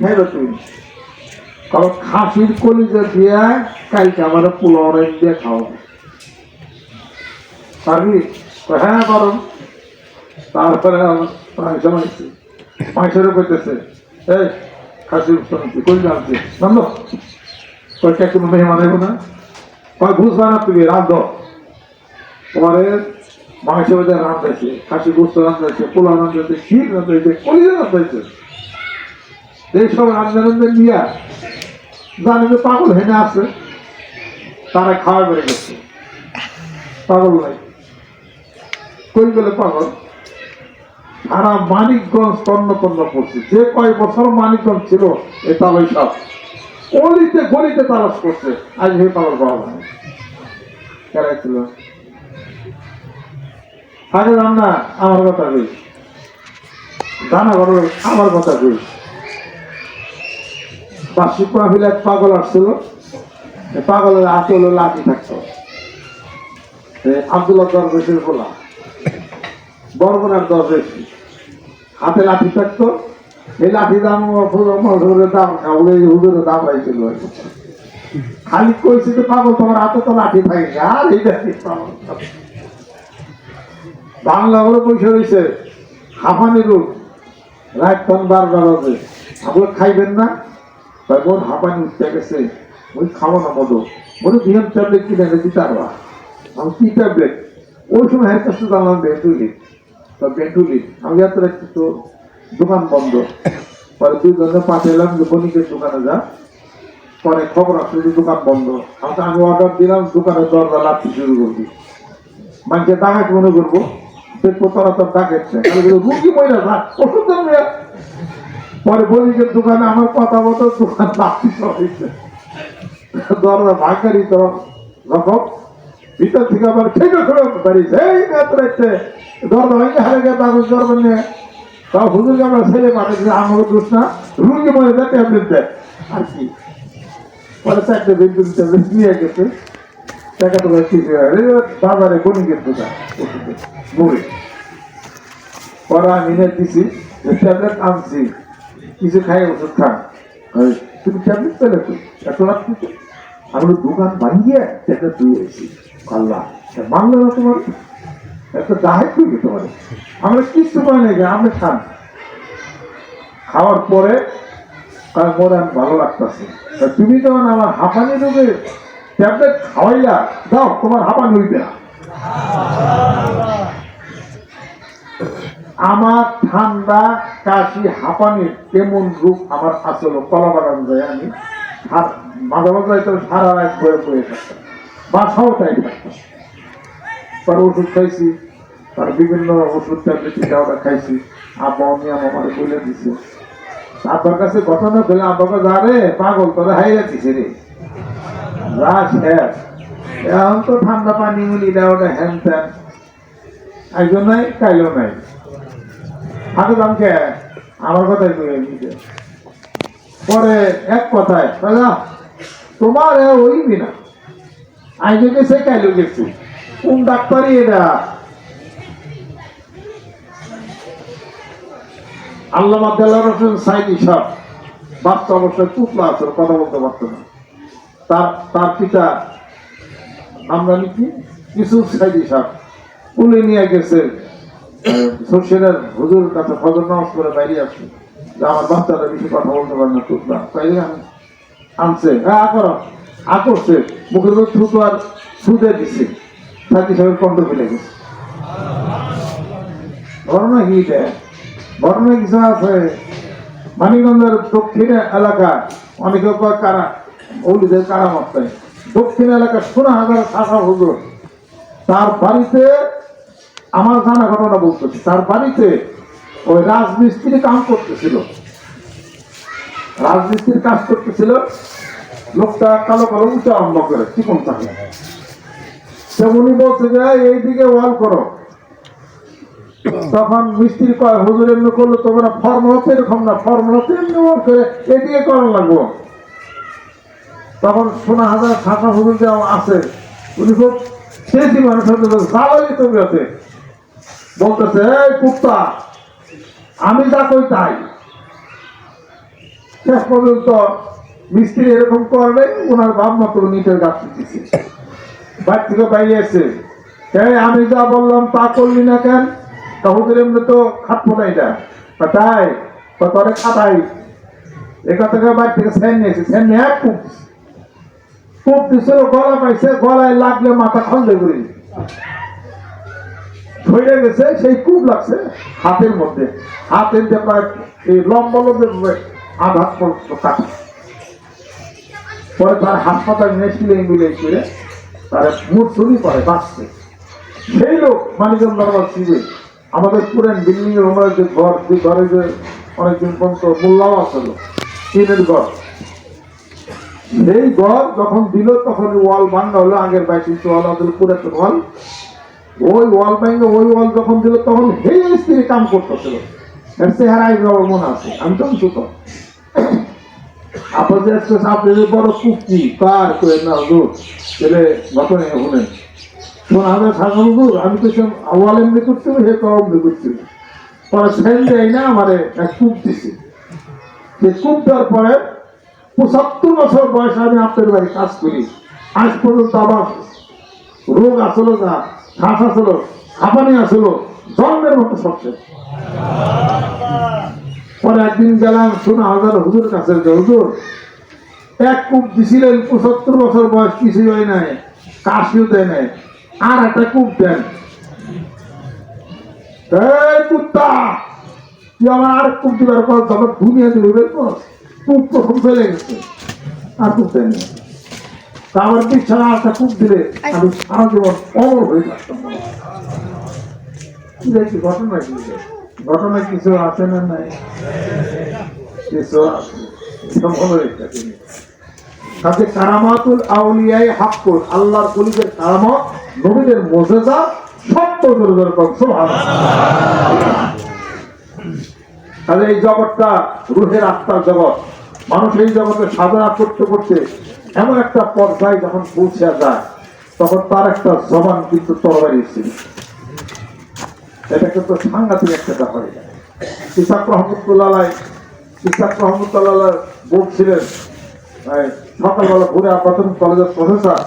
খাইবে তুমি কারণ খাসির কলিজা দিয়া কালকে আমার পোলাও দিয়ে খাওয়াবো পারবি? হ্যাঁ পারো তারপরে মাংস মাংস। মাংসের করতেছে এই, খাসির শুনছি কই জানছি জানো কয়টা কোনো মেহমান আইব না? কয় বুঝবা না তুমি রান্ধ পরে মাংস বাজা রান্ধাইছে খাসি গোস্ত রান্ধাইছে পোলা রান্ধাইছে ক্ষীর রান্ধাইছে কলিজা রান্ধাইছে এইসব রান্ধা রান্ধা নিয়া জানে যে পাগল হেনে আছে, তারা খাওয়া বেড়ে গেছে। পাগল নাই কই গেলে পাগল? সারা মানিকগঞ্জ তন্ন তন্ন করছে যে কয় বছর মানিকগঞ্জ ছিল এ তালই সব অলিতে গলিতে তালাশ করছে। আজ হে পাগল পাওয়া যায় কেরাই ছিল। আগে রান্না, আমার কথা কই। জানা বড় আমার কথা কই। বার্ষিক মাহফিলে এক পাগল আসছিল। পাগলের হাতে হলো লাঠি থাকতো। আব্দুল্লাহ দরবেশের বলা বরবনার দরবেশ হাতে লাঠি থাকতো। এই লাঠি দাম মজুরের দাম খাবলে হুজুরের দাম পাইছিল। খালি কইছে যে, পাগল, তোমার হাতে তো লাঠি থাকে আর এই বাংলা বলে পয়সা রয়েছে হাফানি রূপ রাত বারবার হবে আপনি খাইবেন না? বোন হাঁপানি উঠতে গেছে। ওই খাব না মধু মনে বিহান ট্যাবলেট কিনে এনে দিতে পারবা আমি কি ট্যাবলেট ওই সময় হ্যাঁ কাছে জানলাম বেন্টুলি তো বেন্টুলি আমি এত রাখছি তো দোকান বন্ধ। পরে দুই জনে পাঠাইলাম যে বণিকের দোকানে যা। পরে খবর আসলে যে দোকান বন্ধ। আমাকে আমি অর্ডার দিলাম, দোকানের দরজা লাগতে শুরু করবি। মানুষকে ডাকাত মনে করব দেখব তারা তোর ডাকাচ্ছে রুগী মহিলা ওষুধ পরে বণিকের দোকানে আমার কথা মতো দোকান লাগতে হয়েছে দরজা ভাঙারি তো রকম। ভিতর থেকে আবার ঠেকে করে দরজা হারে গেছে দরজা নিয়ে তাও ছেলে পাঠিয়েছি আমাকে দোষ না রুগী মনে যায় ট্যাবলেট দেয়। আর কি? পরে চারটে বিদ্যুৎ ট্যাবলেট নিয়ে গেছে। টাকা তো ঠিক বাজারে বণিকের দোকান পরে আমি দিছি ট্যাবলেট আনছি। কিছু খাই ওষুধ খান তুমি ট্যাবলেট পেলে তো, এত রাত আমি দোকান ভাঙিয়ে ট্যাবলেট দিয়ে এসেছি আল্লাহ তা মানলো না তোমার? এত দাহাই করবে তোমার? আমরা কিছু পাই নাকি আপনি খান। খাওয়ার পরে, তার পরে আমি ভালো লাগতেছে। তা তুমি যখন আমার হাঁপানি রোগে ট্যাবলেট খাওয়াইলা, দাও, তোমার হাঁপানি হইবে না। আমার ঠান্ডা, কাশি হাঁপানির তেমন রূপ আমার আসল কলা বাগান যায় আমি। মাঝে মাঝে সারা রাত বয়ে বয়ে থাকতাম বাসাও তাই তার ওষুধ খাইছি, তার বিভিন্ন ওষুধ, ট্যাবলেট ওটা খাইছি। আব্বা, আমি আমার বলে দিছে। আব্বার কাছে ঘটনা পেলে আব্বাকে যা রে, পাগল, তোরা হাইরা দিছে রে। যা, শেষ। এখন তো ঠান্ডা পানি মিলি দেওয়া ওটা হ্যান ত্যান। একজন নাই কাইলো নাই। হাতে দামকে আমার কথাই কই নিতে পরে এক কথায়, দাদা, তোমার হইবি না। আইনে গেছে কাইলো গেছে কোন ডাক্তারই এটা আল্লাহ আব্দুল্লাহ রসুল সাইদি সাহ বাচ্চা অবশ্যই পুতলা আছে কথা বলতে পারতো না। তার তার পিতা আমরা কি? কিছু সাইদি সাহ তুলে নিয়ে গেছে সর্ষের হুজুর কাছে ফজর নামাজ করে বাইরে আসছে যে আমার বাচ্চারা বেশি কথা বলতে পারে না টুকরা তাই আমি আনছে। হ্যাঁ করো। আকরছে মুখের উপর থুতু আর সুদে দিছে। সাথী সাহেবের কণ্ঠ ফেলে গেছে ঘটনা কি ঘটনা কিছু আছে? মানিকগঞ্জের দক্ষিণ এলাকা। অনেকে কারা? ওলিদের কারা মাত্রায় দক্ষিণ এলাকা সোনা হাজার শাখা হুজুর। তার বাড়িতে আমার জানা ঘটনা বলতেছি, তার বাড়িতে ওই রাজমিস্ত্রি কাম করতেছিল। রাজমিস্ত্রির কাজ করতেছিল, লোকটা কালো কালো উঁচা আরম্ভ করে, চিকন থাকে। সে উনি বলছে যে এইদিকে ওয়াল করো। তখন মিস্ত্রি কয়, হুজুর, এমনি করলে তোমরা ফর্মুলা তো এরকম না ফর্মুলা তো এমনি ওয়াল করে এদিকে করা লাগবো। তখন সোনা হাজার খাতা হুজুর যে আছে। উনি খুব শেষই মানুষ হতে জ্বালাই তুমি আছে বলতেছে, এই কুত্তা, আমি যা কই তাই। শেষ পর্যন্ত মিস্ত্রি এরকম করবে ওনার বাপ মাত্র নিটের গাছ দিচ্ছে বাড়ি থেকে বাইরে এসে আমি যা বললাম তা করলি না কেন? তাহলে এমনি তো খাটবো না এটা তাই, তা তোরে খাটাই। একা থেকে বাড়ি থেকে স্যান নিয়েছে স্যান নিয়ে এক কূপ। কূপ দিছিল গলা পাইছে, গলায় লাগলে মাথা খন্ডে করি ধরে গেছে, সেই কূপ লাগছে হাতের মধ্যে। হাতের যে লম্বা আঘাত পর্যন্ত পরে তার হাসপাতাল করে তার পরে বাঁচছে। সেই লোক মানিকম শিবে আমাদের পুরেন বিল্ডিং এর যে ঘর, যে ঘরে যে অনেকদিন পর্যন্ত মোল্লাও আসলো টিনের ঘর। সেই ঘর যখন দিল, তখন ওয়াল ভাঙ্গা হলো আগের বাইশ ওয়াল আমাদের পুরাতন ওয়াল। ওই ওয়াল ভাঙ্গে ওই ওয়াল যখন দিল, তখন সেই স্ত্রী কাম করতেছিল। এর চেহারাই যাওয়ার মনে আছে, আমি তো ছোট আপনাদের একটা আপনাদের বড় কুক্তি কার করে না, হুজুর ছেলে ঘটনা শুনেন। শোন সাধারণ হুজুর, আমি তো আওয়াল এমনি হবে হে করতে হবে পরে ফেল দেয় না, আমারে এক কূপ যে কূপ দেওয়ার পরে পঁচাত্তর বছর বয়সে আমি আপনার বাড়ি কাজ করি। আজ পর্যন্ত আমার রোগ আসলো না। শ্বাস আসলো হাঁপানি আসলো জন্মের মতো সবচেয়ে। পরে একদিন গেলাম শোনা হাজার হুজুর কাছে হুজুর, এক কূপ দিছিলেন, পঁচাত্তর বছর বয়স, কিছুই হয় নাই, কাশিও দেয় নাই, আর একটা কূপ দেন। কুত্তা, তুই আমার আর কূপ দিবার পর তখন দুনিয়া দিবে কূপ প্রথম ফেলে গেছে, আর কূপ দেয় তা আমার বিছানা একটা কূপ দিলে আমি সারা জীবন অমর হয়ে থাকতাম কি দেখছি ঘটনা কি? ঘটনা কিছু আছে না নাই? কিছু কারামাতুল আউলিয়াই হাক্কুল আল্লাহর কলিদের কারামত নবীদের মোজেজা সত্য তাহলে এই জগৎটা রুহের আত্মার জগৎ। মানুষ এই জগতে সাধনা করতে করতে এমন একটা পর্যায়ে যখন পৌঁছে যায়, তখন তার একটা জবান কিন্তু তরবারি ছিল। এটা কিন্তু সাংঘাতিক একটা ব্যাপার। ইসাক রহমতুল্লাহ ইসাক রহমতুল্লাহ বলছিলেন সকালবেলা ঘুরে আপাতন কলেজের প্রফেসর